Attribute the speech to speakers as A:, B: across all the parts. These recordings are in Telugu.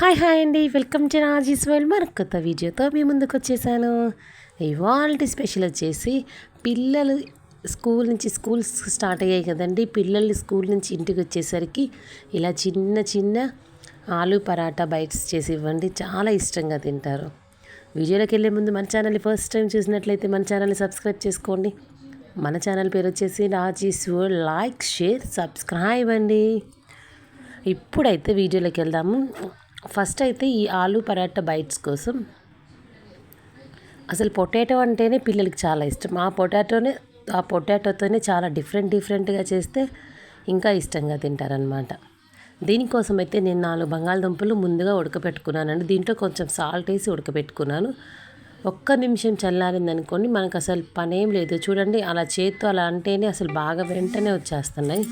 A: హాయ్ హాయ్ అండి. వెల్కమ్ టు నాజీస్ వరల్డ్. మరొక కొత్త వీడియోతో మీ ముందుకు వచ్చేసాను. ఇవాళ స్పెషల్ వచ్చేసి పిల్లలు స్కూల్ నుంచి స్కూల్స్ స్టార్ట్ అయ్యాయి కదండి. పిల్లలు స్కూల్ నుంచి ఇంటికి వచ్చేసరికి ఇలా చిన్న చిన్న ఆలు పరాటా బైట్స్ చేసి ఇవ్వండి. చాలా ఇష్టంగా తింటారు. వీడియోలోకి వెళ్ళే ముందు మన ఛానల్ని ఫస్ట్ టైం చూసినట్లయితే మన ఛానల్ని సబ్స్క్రైబ్ చేసుకోండి. మన ఛానల్ పేరు వచ్చేసి Raji's world. Like share subscribe అండి. ఇప్పుడైతే వీడియోలోకి వెళ్దాము. ఫస్ట్ అయితే ఈ ఆలు పరాటా బైట్స్ కోసం. అసలు పొటాటో అంటేనే పిల్లలకి చాలా ఇష్టం. ఆ పొటాటోనే ఆ పొటాటోతోనే చాలా డిఫరెంట్ డిఫరెంట్గా చేస్తే ఇంకా ఇష్టంగా తింటారనమాట దీనికోసం అయితే నేను నాలుగు బంగాళదుంపలు ముందుగా ఉడకపెట్టుకున్నానండి. దీంట్లో కొంచెం సాల్ట్ వేసి ఉడకపెట్టుకున్నాను. ఒక్క నిమిషం చల్లారింది అనుకోండి మనకు అసలు పనేం లేదు. చూడండి అలా చేత్తో అలా అంటేనే అసలు బాగా వెంటనే వచ్చేస్తున్నాయి.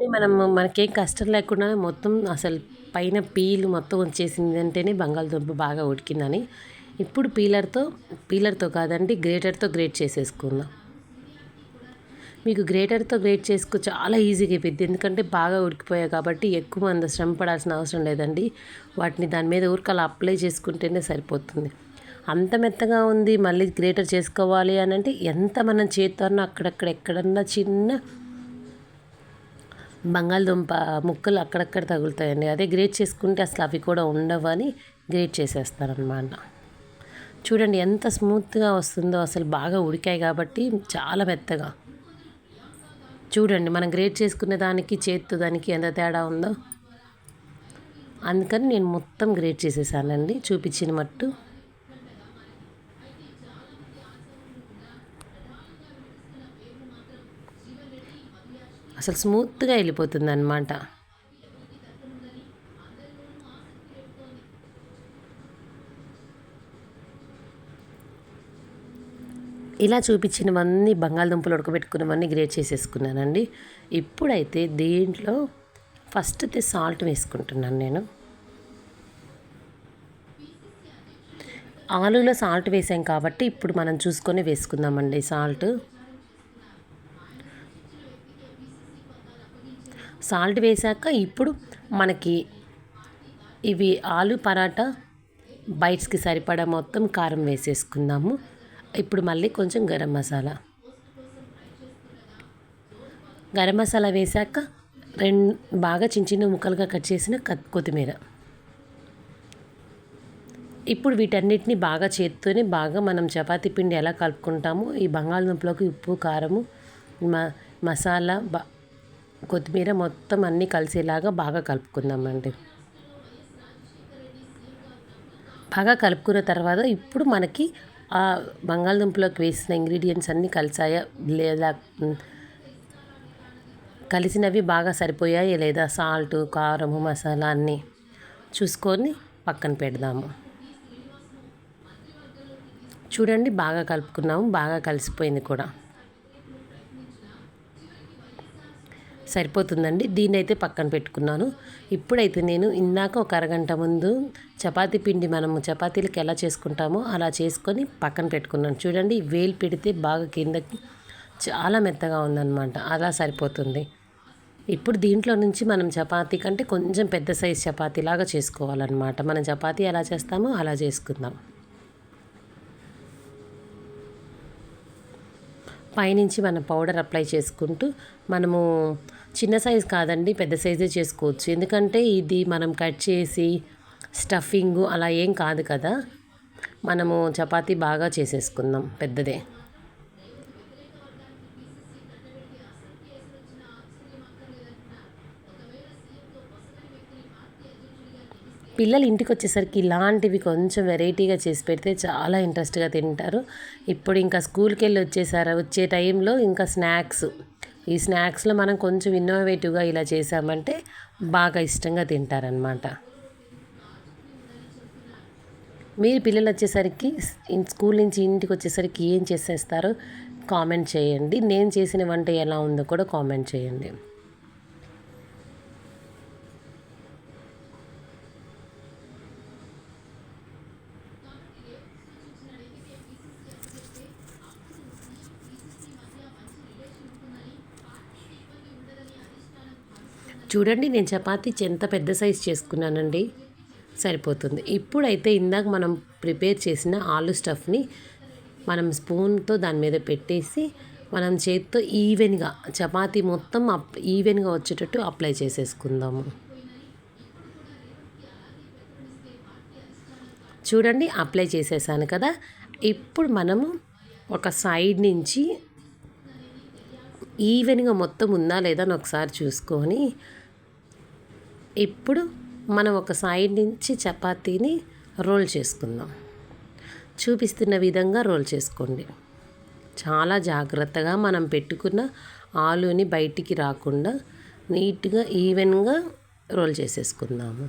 A: కానీ మనం మనకేం కష్టం లేకుండా మొత్తం అసలు పైన పీలు మొత్తం వచ్చేసింది అంటేనే బంగాళదుంప బాగా ఉడికిందని. ఇప్పుడు పీలర్తో పీలర్తో కాదండి గ్రేటర్తో గ్రేట్ చేసేసుకుందాం. మీకు గ్రేటర్తో గ్రేట్ చేసుకో చాలా ఈజీగా అయిపోయింది ఎందుకంటే బాగా ఉడికిపోయాయి కాబట్టి ఎక్కువ మంది శ్రమ పడాల్సిన అవసరం లేదండి. వాటిని దాని మీద ఊరికలా అప్లై చేసుకుంటేనే సరిపోతుంది. అంత మెత్తగా ఉంది మళ్ళీ గ్రేటర్ చేసుకోవాలి అని అంటే ఎంత మనం చేత్తో అక్కడక్కడ ఎక్కడన్నా చిన్న బంగాళదుంప ముక్కలు అక్కడక్కడ తగులుతాయండి. అదే గ్రేట్ చేసుకుంటే అసలు అవి కూడా ఉండవని గ్రేట్ చేసేస్తారనమాట చూడండి ఎంత స్మూత్గా వస్తుందో అసలు బాగా ఉడికాయి కాబట్టి చాలా మెత్తగా. చూడండి మనం గ్రేట్ చేసుకునే దానికి చేతితో దానికి ఎంత తేడా ఉందో. అందుకని నేను మొత్తం గ్రేట్ చేసేసానండి. చూపించిన మట్టు. అసలు స్మూత్గా వెళ్ళిపోతుంది అనమాట ఇలా చూపించినవన్నీ బంగాళదుంపలు ఉడకబెట్టుకున్నవన్నీ గ్రేట్ చేసేసుకున్నానండి. ఇప్పుడైతే దీంట్లో ఫస్ట్ అయితే సాల్ట్ వేసుకుంటున్నాను నేను. ఆలులో సాల్ట్ వేసాం కాబట్టి ఇప్పుడు మనం చూసుకొని వేసుకుందామండి సాల్ట్. సాల్ట్ వేసాక ఇప్పుడు మనకి ఇవి ఆలు పరాటా బైట్స్కి సరిపడా మొత్తం కారం వేసేసుకుందాము. ఇప్పుడు మళ్ళీ కొంచెం గరం మసాలా. గరం మసాలా వేసాక రెండు బాగా చిన్న చిన్న ముక్కలుగా కట్ చేసిన కొత్తిమీర. ఇప్పుడు వీటన్నిటిని బాగా చేత్తోనే బాగా మనం చపాతీ పిండి ఎలా కలుపుకుంటామో ఈ బంగాళదుంపలోకి ఉప్పు కారము మసాలా బా కొత్తిమీర మొత్తం అన్నీ కలిసేలాగా బాగా కలుపుకుందామండి. బాగా కలుపుకున్న తర్వాత ఇప్పుడు మనకి ఆ బంగాళదుంపలోకి వేసిన ఇంగ్రీడియంట్స్ అన్నీ కలిసాయా లేదా కలిసినవి బాగా సరిపోయాయి లేదా సాల్ట్ కారము మసాలా అన్నీ చూసుకొని పక్కన పెడదాము. చూడండి బాగా కలుపుకున్నాము బాగా కలిసిపోయింది కూడా. సరిపోతుందండి. దీన్ని అయితే పక్కన పెట్టుకున్నాను. ఇప్పుడైతే నేను ఇందాక ఒక అరగంట ముందు చపాతీ పిండి మనము చపాతీలకు ఎలా చేసుకుంటామో అలా చేసుకొని పక్కన పెట్టుకున్నాను. చూడండి వేలు పెడితే బాగా కిందకి చాలా మెత్తగా ఉందన్నమాట. అలా సరిపోతుంది. ఇప్పుడు దీంట్లో నుంచి మనం చపాతీ కంటే కొంచెం పెద్ద సైజ్ చపాతీ లాగా చేసుకోవాలన్నమాట. మనం చపాతీ ఎలా చేస్తామో అలా చేసుకుందాం. పైనుంచి మనం పౌడర్ అప్లై చేసుకుంటూ మనము చిన్న సైజు కాదండి పెద్ద సైజే చేసుకోవచ్చు. ఎందుకంటే ఇది మనం కట్ చేసి స్టఫింగ్ అలా ఏం కాదు కదా. మనము చపాతీ బాగా చేసేసుకుందాం పెద్దదే. పిల్లలు ఇంటికి వచ్చేసరికి ఇలాంటివి కొంచెం వెరైటీగా చేసి పెడితే చాలా ఇంట్రెస్ట్గా తింటారు. ఇప్పుడు ఇంకా స్కూల్కి వెళ్ళి వచ్చేసారు వచ్చే టైంలో ఇంకా స్నాక్స్. ఈ స్నాక్స్లో మనం కొంచెం ఇన్నోవేటివ్గా ఇలా చేసామంటే బాగా ఇష్టంగా తింటారనమాట మీరు పిల్లలు వచ్చేసరికి స్కూల్ నుంచి ఇంటికి వచ్చేసరికి ఏం చేసేస్తారో కామెంట్ చేయండి. నేను చేసిన వంట ఎలా ఉందో కూడా కామెంట్ చేయండి. చూడండి నేను చపాతీ ఎంత పెద్ద సైజ్ చేసుకున్నానండి. సరిపోతుంది. ఇప్పుడైతే ఇందాక మనం ప్రిపేర్ చేసిన ఆలు స్టఫ్ని మనం స్పూన్తో దాని మీద పెట్టేసి మనం చేతితో ఈవెన్గా చపాతీ మొత్తం అప్ ఈవెన్గా వచ్చేటట్టు అప్లై చేసేసుకుందాము. చూడండి అప్లై చేసేసాను కదా. ఇప్పుడు మనము ఒక సైడ్ నుంచి ఈవెన్గా మొత్తం ఉందా లేదా అని ఒకసారి చూసుకొని ఇప్పుడు మనం ఒక సైడ్ నుంచి చపాతీని రోల్ చేసుకుందాం. చూపిస్తున్న విధంగా రోల్ చేసుకోండి. చాలా జాగ్రత్తగా మనం పెట్టుకున్న ఆలుని బయటికి రాకుండా నీట్గా ఈవెన్గా రోల్ చేసేసుకుందాము.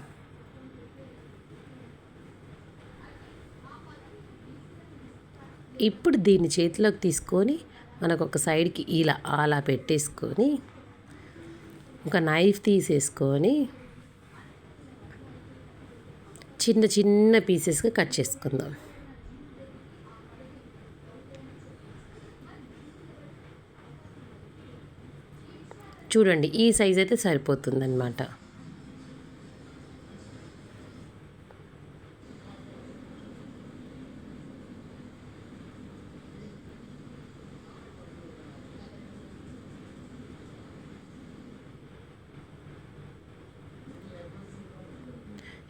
A: ఇప్పుడు దీన్ని చేతిలోకి తీసుకొని మనకు ఒక సైడ్కి ఇలా అలా పెట్టేసుకొని ఒక నైఫ్ తీసేసుకొని చిన్న చిన్న పీసెస్గా కట్ చేసుకుందాం. చూడండి ఈ సైజ్ అయితే సరిపోతుందన్నమాట.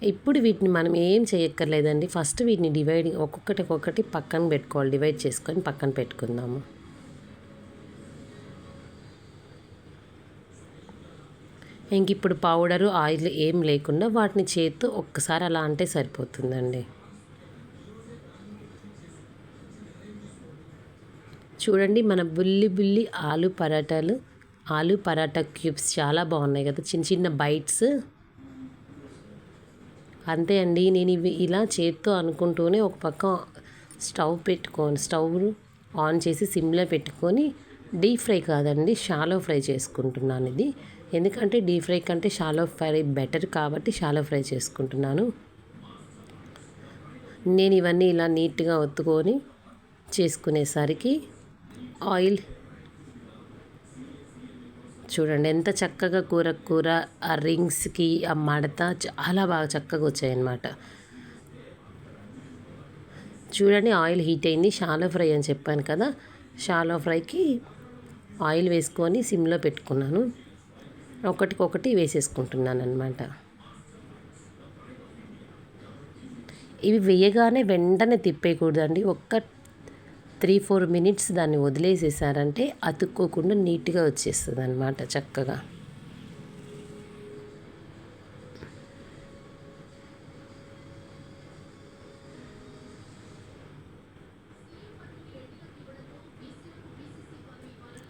A: ఇప్పుడు వీటిని మనం ఏం చేయక్కర్లేదండి. ఫస్ట్ వీటిని డివైడ్ ఒక్కొక్కటి ఒక్కొక్కటి పక్కన పెట్టుకోవాలి. డివైడ్ చేసుకొని పక్కన పెట్టుకుందాము. ఇంక ఇప్పుడు పౌడరు ఆయిల్ ఏం లేకుండా వాటిని చేతితో ఒక్కసారి అలా అంటే సరిపోతుందండి. చూడండి మన బుల్లి బుల్లి ఆలు పరాటాలు ఆలు పరాటా క్యూబ్స్ చాలా బాగున్నాయి కదా. చిన్న చిన్న బైట్స్ అంతే అండి. నేను ఇవి ఇలా చేత్తో అనుకుంటూనే ఒక పక్క స్టవ్ పెట్టుకోను స్టవ్ ఆన్ చేసి సిమ్లో పెట్టుకొని డీప్ ఫ్రై కాదండి షాలో ఫ్రై చేసుకుంటున్నాను ఇది. ఎందుకంటే డీప్ ఫ్రై కంటే షాలో ఫ్రై బెటర్ కాబట్టి షాలో ఫ్రై చేసుకుంటున్నాను. నేను ఇవన్నీ ఇలా నీట్గా ఒత్తుకొని చేసుకునేసరికి ఆయిల్ చూడండి ఎంత చక్కగా కూర కూర ఆ రింగ్స్కి ఆ మడత చాలా బాగా చక్కగా వచ్చాయన్నమాట. చూడండి ఆయిల్ హీట్ అయింది. షాలో ఫ్రై అని చెప్పాను కదా షాలో ఫ్రైకి ఆయిల్ వేసుకొని సిమ్లో పెట్టుకున్నాను. ఒకటికొకటి వేసేసుకుంటున్నాను అనమాట ఇవి వేయగానే వెంటనే తిప్పేయకూడదండి. ఒక్క త్రీ ఫోర్ మినిట్స్ దాన్ని వదిలేసేసారంటే అతుక్కోకుండా నీట్గా వచ్చేస్తుంది అనమాట చక్కగా.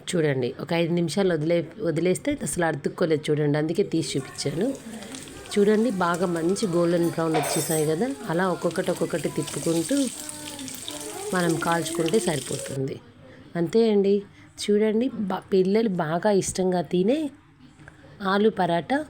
A: చూడండి ఒక ఐదు నిమిషాలు వదిలే వదిలేస్తే అసలు అతుక్కోలేదు చూడండి అందుకే తీసి చూపించాను. చూడండి బాగా మంచి గోల్డెన్ బ్రౌన్ వచ్చేసాయి కదా అలా ఒక్కొక్కటి ఒక్కొక్కటి తిప్పుకుంటూ మనం కాల్చుకుంటే సరిపోతుంది. అంతే అండి. చూడండి బా పిల్లలు బాగా ఇష్టంగా తినే ఆలు పరాటా